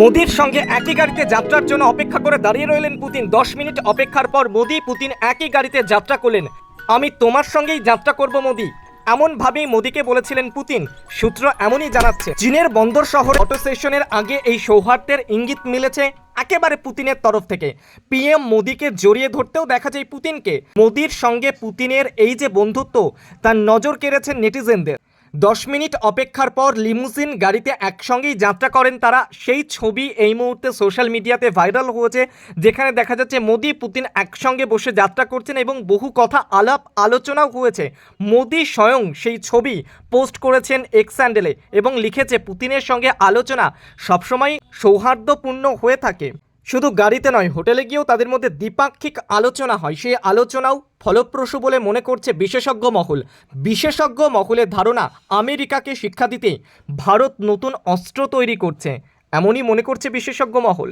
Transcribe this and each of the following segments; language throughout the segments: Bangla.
মোদির সঙ্গে একই গাড়িতে যাত্রার জন্য অপেক্ষা করে দাঁড়িয়ে রইলেন পুতিন। দশ মিনিট অপেক্ষার পর মোদি পুতিন একই গাড়িতে যাত্রা করলেন। আমি তোমার সঙ্গেই যাত্রা করব মোদি। এমনভাবেই মোদিকে বলেছিলেন পুতিন। সূত্র এমনই জানাচ্ছে, চীনের বন্দর শহর অটো সেশনের আগে এই সৌহার্দ্যের ইঙ্গিত মিলেছে একেবারে পুতিনের তরফ থেকে। পিএম মোদিকে জড়িয়ে ধরতেও দেখা যায় পুতিনকে। মোদির সঙ্গে পুতিনের এই যে বন্ধুত্ব, তার নজর কেড়েছে নেটিজেনদের। দশ মিনিট অপেক্ষার পর লিমুজিন গাড়িতে একসঙ্গেই যাত্রা করেন তারা। সেই ছবি এই মুহূর্তে সোশ্যাল মিডিয়াতে ভাইরাল হয়েছে, যেখানে দেখা যাচ্ছে মোদি পুতিন একসঙ্গে বসে যাত্রা করছেন এবং বহু কথা আলাপ আলোচনাও হয়েছে। মোদি স্বয়ং সেই ছবি পোস্ট করেছেন এক্স স্যান্ডেলে এবং লিখেছে, পুতিনের সঙ্গে আলোচনা সবসময় সৌহার্দ্যপূর্ণ হয়ে থাকে। শুধু গাড়িতে নয়, হোটেলে গিয়েও তাদের মধ্যে দ্বিপাক্ষিক আলোচনা হয়। সেই আলোচনাও ফলপ্রসূ বলে মনে করছে বিশেষজ্ঞ মহল। বিশেষজ্ঞ মহলের ধারণা, আমেরিকাকে শিক্ষা দিতে ভারত নতুন অস্ত্র তৈরি করছে, এমনই মনে করছে বিশেষজ্ঞ মহল।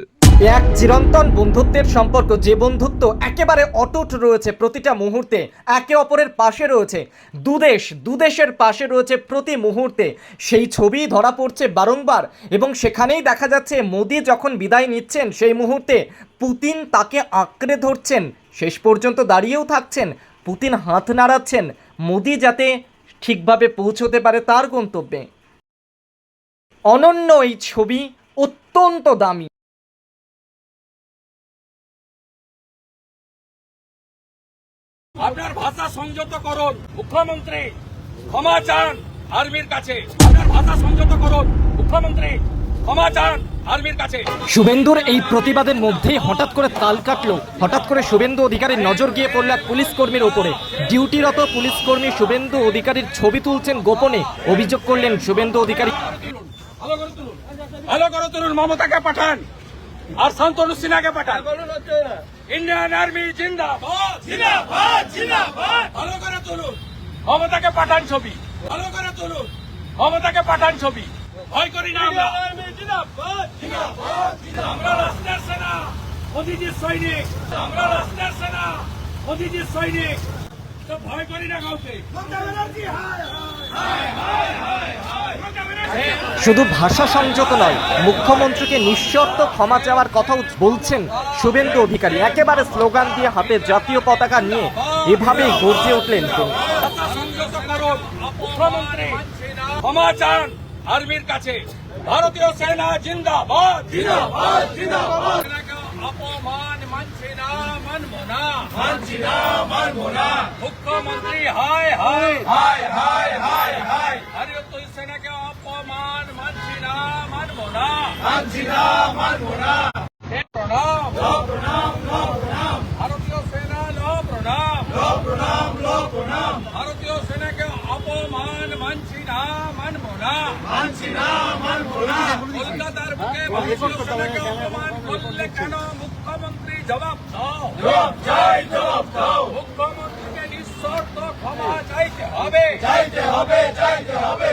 এক চিরন্তন বন্ধুত্বের সম্পর্ক, যে বন্ধুত্ব একেবারে অটুট রয়েছে প্রতিটা মুহূর্তে, একে অপরের পাশে রয়েছে। দুদেশ, দুদেশের পাশে রয়েছে প্রতি মুহূর্তে। সেই ছবি ধরা পড়ছে বারংবার এবং সেখানেই দেখা যাচ্ছে মোদি যখন বিদায় নিচ্ছেন, সেই মুহূর্তে পুতিন তাকে আঁকড়ে ধরছেন। শেষ পর্যন্ত দাঁড়িয়েও থাকছেন, পুতিন হাত নাড়াচ্ছেন। মোদি যাতে ঠিকভাবে পৌঁছতে পারে তার গন্তব্যে। অনন্য এই ছবি অত্যন্ত দামি। আপনার ভাষা সংযত করুন মুখ্যমন্ত্রী ক্ষমা চান আর্মির কাছে। আপনার ভাষা সংযত করুন মুখ্যমন্ত্রী ক্ষমা চান আর্মির কাছে। শুভেন্দুর এই প্রতিবাদের মধ্যেই হঠাৎ করে তাল কাটলো। হঠাৎ করে শুভেন্দু অধিকারীর নজর গিয়ে পড়ল এক পুলিশ কর্মীর ওপরে ডিউটিরত পুলিশ কর্মী শুভেন্দু অধিকারীর ছবি তুলছেন গোপনে। অভিযোগ করলেন শুভেন্দু অধিকারী ভালো করে ভালো করে তুলুন মমতাকে পাঠান আর শান্তনু সিনহাকে পাঠান। ইন্ডিয়ান আর্মি জিন্দাবাদ। জিন্দাবাদ জিন্দাবাদ ভালো করে তুলুন। মমতাকে পাঠান ছবি। ভালো করে তুলুন। মমতাকে পাঠান ছবি। ভয় করি না আমরা। আমরা রাষ্ট্রের সেনা মোদিজির সৈনিক। আমরা রাষ্ট্রের সেনা মোদিজির সৈনিক। তো ভয় করি না কাউকে। শুধু ভাষা সংযত নয় মুখ্যমন্ত্রীকে নিঃশর্ত ক্ষমা চাওয়ার কথাও বলছেন শুভেন্দু অধিকারী। একেবারে স্লোগান দিয়ে হাতে জাতীয় পতাকা নিয়ে এভাবেই গর্জে উঠলেন তিনি। মুখ্যমন্ত্রী। ক্ষমা চান আর্মির কাছে। ভারতীয় সেনা জিন্দাবাদ। জিন্দাবাদ জিন্দাবাদ। অপমান মানছে না মানব না। মানছি না মানব না। মুখ্যমন্ত্রী হায়। হায় হায় হায় হায় হায় ভারতীয় সেনাকে অপমান মানছি না মানব না মানছি না মানব না প্রণাম প্রণাম প্রণাম ভারতীয় সেনা ল প্রণাম প্রণাম ল প্রণাম ভারতীয় সেনাকে অপমান মানছি না মানব না মানছি না মানব না কলকাতার বুকে ভারতীয় সেনাকে অপমান করলে কেন মুখ্যমন্ত্রী জবাব দাও জবাব চাই জবাব দাও মুখ্যমন্ত্রীকে নিঃশর্ত ক্ষমা চাইতে হবে চাইতে হবে চাইতে হবে